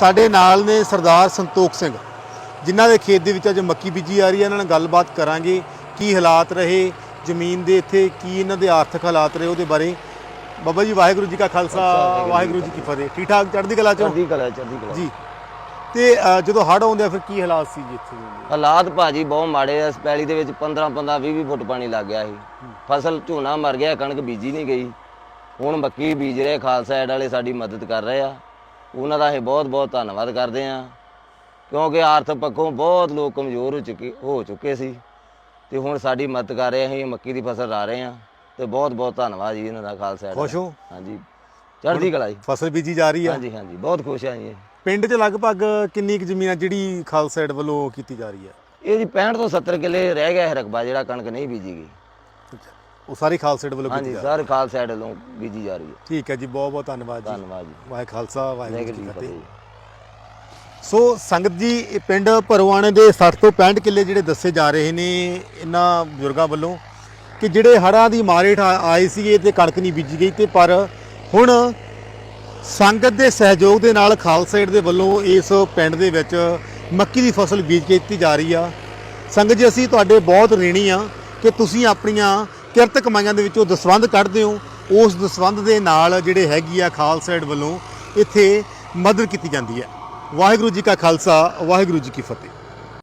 ਸਾਡੇ ਨਾਲ ਨੇ ਸਰਦਾਰ ਸੰਤੋਖ ਸਿੰਘ ਜਿਨ੍ਹਾਂ ਦੇ ਖੇਤ ਦੇ ਵਿੱਚ ਅੱਜ ਮੱਕੀ ਬੀਜੀ ਆ ਰਹੀ ਹੈ। ਇਹਨਾਂ ਨਾਲ ਗੱਲਬਾਤ ਕਰਾਂਗੇ ਕੀ ਹਾਲਾਤ ਰਹੇ ਜ਼ਮੀਨ ਦੇ ਇੱਥੇ ਕੀ ਇਹਨਾਂ ਦੇ ਆਰਥਿਕ ਹਾਲਾਤ ਰਹੇ ਉਹਦੇ ਬਾਰੇ। ਬਾਬਾ ਜੀ ਵਾਹਿਗੁਰੂ ਜੀ ਕਾ ਖਾਲਸਾ ਵਾਹਿਗੁਰੂ ਜੀ ਕੀ ਫਤਿਹ। ਠੀਕ ਠਾਕ ਚੜ੍ਹਦੀ ਕਲਾ ਚੋਂ? ਚੜ੍ਹਦੀ ਕਲਾ ਚੜ੍ਹਦੀ ਕਲਾ। ਜੀ। ਤੇ ਅ, ਜਦੋਂ ਹੜ੍ਹ ਆਉਂਦੇ ਆ ਫਿਰ ਕੀ ਹਾਲਾਤ ਸੀ ਜੀ ਇੱਥੇ? ਦੇ? ਹਾਲਾਤ ਭਾਜੀ ਬਹੁਤ ਮਾੜੇ ਆ। ਪੈਲੀ ਦੇ ਵਿੱਚ 15 15 20 20 ਫੁੱਟ ਪਾਣੀ ਲੱਗ ਗਿਆ ਸੀ। ਫਸਲ ਝੋਨਾ ਮਰ ਗਿਆ ਕਣਕ ਬੀਜੀ ਨਹੀਂ ਗਈ। ਹੁਣ ਮੱਕੀ ਬੀਜ ਰਹੇ ਖਾਲਸਾ ਐਡ ਵਾਲੇ ਸਾਡੀ ਮਦਦ ਕਰ ਰਹੇ ਆ। ਉਹਨਾਂ ਦਾ ਅਸੀਂ ਬਹੁਤ ਬਹੁਤ ਧੰਨਵਾਦ ਕਰਦੇ ਆ ਕਿਉਂਕਿ ਆਰਥਿਕ ਪੱਖੋਂ ਬਹੁਤ ਲੋਕ ਕਮਜ਼ੋਰ ਹੋ ਚੁੱਕੇ ਹੋ ਚੁੱਕੇ ਸੀ। ਤੇ ਹੁਣ ਸਾਡੀ ਮਦਦ ਕਰ ਰਹੇ ਅਸੀਂ ਮੱਕੀ ਦੀ ਫਸਲ ਲਾ ਰਹੇ ਆ ਤੇ ਬਹੁਤ ਬਹੁਤ ਧੰਨਵਾਦ ਜੀ ਇਹਨਾਂ ਦਾ ਖਾਲਸਾ ਖੁਸ਼ ਹੋ? ਹਾਂਜੀ। ਚੜ੍ਹਦੀ ਕਲਾ ਜੀ। ਫਸਲ ਬੀਜੀ ਜਾ ਰਹੀ ਆ। ਹਾਂਜੀ ਹਾਂਜੀ। ਬਹੁਤ ਖੁਸ਼ ਆ ਜੀ। ਪਿੰਡ 'ਚ ਲਗਭਗ ਕਿੰਨੀ ਕੁ ਜ਼ਮੀਨ ਆ ਜਿਹੜੀ ਖਾਲਸਾ ਵੱਲੋਂ ਕੀਤੀ ਜਾ ਰਹੀ ਹੈ ਇਹ ਜੀ 65 ਤੋਂ 70 ਕਿੱਲੇ ਰਹਿ ਗਿਆ ਹੈ ਰਕਬਾ ਜਿਹੜਾ ਕਣਕ ਨਹੀਂ ਬੀਜੀ ਗਈ। ਉਹ ਸਾਰੀ ਖਾਲਸਾ ਏਡ ਵੱਲੋਂ ਕੀਤੀ ਹਾਂਜੀ ਜਾ ਸਾਰੇ ਖਾਲਸਾ ਸਾਈਡ ਵੱਲੋਂ ਬੀਜੀ ਜਾ ਰਹੀ ਹੈ। ਠੀਕ ਹੈ ਜੀ ਬਹੁਤ ਬਹੁਤ ਧੰਨਵਾਦ ਜੀ। ਧੰਨਵਾਦ ਜੀ। ਵਾਹਿ ਖਾਲਸਾ ਵਾਹਿਗੁਰੂ ਵਾਹਿਗੁਰੂ ਜੀ ਕੀ ਫਤਿਹ। ਫਤਿਹ। ਸੋ ਸੰਗਤ ਜੀ ਇਹ ਪਿੰਡ ਭਰਵਾਣੇ ਦੇ 60 ਤੋਂ 65 ਕਿੱਲੇ ਜਿਹੜੇ ਦੱਸੇ ਜਾ ਰਹੇ ਨੇ ਇਹਨਾਂ ਬਜ਼ੁਰਗਾਂ ਵੱਲੋਂ ਕਿ ਜਿਹੜੇ ਹੜ੍ਹਾਂ ਦੀ ਮਾਰੇ ਠਾ- ਆਏ ਸੀਗੇ ਤੇ ਕਣਕ ਨਹੀਂ ਬੀਜੀ ਗਈ ਤੇ ਪਰ ਹੁਣ ਸੰਗਤ ਦੇ ਸਹਿਯੋਗ ਦੇ ਨਾਲ ਖਾਲਸਾ ਏਡ ਦੇ ਵੱਲੋਂ ਇਸ ਪਿੰਡ ਦੇ ਵਿੱਚ ਮੱਕੀ ਦੀ ਫਸਲ ਬੀਜ ਕੇ ਦਿੱਤੀ ਜਾ ਰਹੀ ਆ। ਸੰਗਤ ਜੀ ਅਸੀਂ ਤੁਹਾਡੇ ਬਹੁਤ ঋਣੀ ਆ ਕਿ ਤੁਸੀਂ ਆਪਣੀਆਂ ਕਿਰਤ ਕਮਾਈਆਂ ਦੇ ਵਿੱਚੋਂ ਦਸਵੰਧ ਕੱਢਦੇ ਹੋ, ਉਸ ਦਸਵੰਧ ਦੇ ਨਾਲ ਜਿਹੜੇ ਹੈਗੀ ਆ ਖਾਲਸਾ ਏਡ ਵੱਲੋਂ ਇੱਥੇ ਮਦਦ ਕੀਤੀ ਜਾਂਦੀ ਹੈ। ਵਾਹਿਗੁਰੂ ਜੀ ਕਾ ਖਾਲਸਾ, ਵਾਹਿਗੁਰੂ ਜੀ ਕੀ ਫਤਿਹ।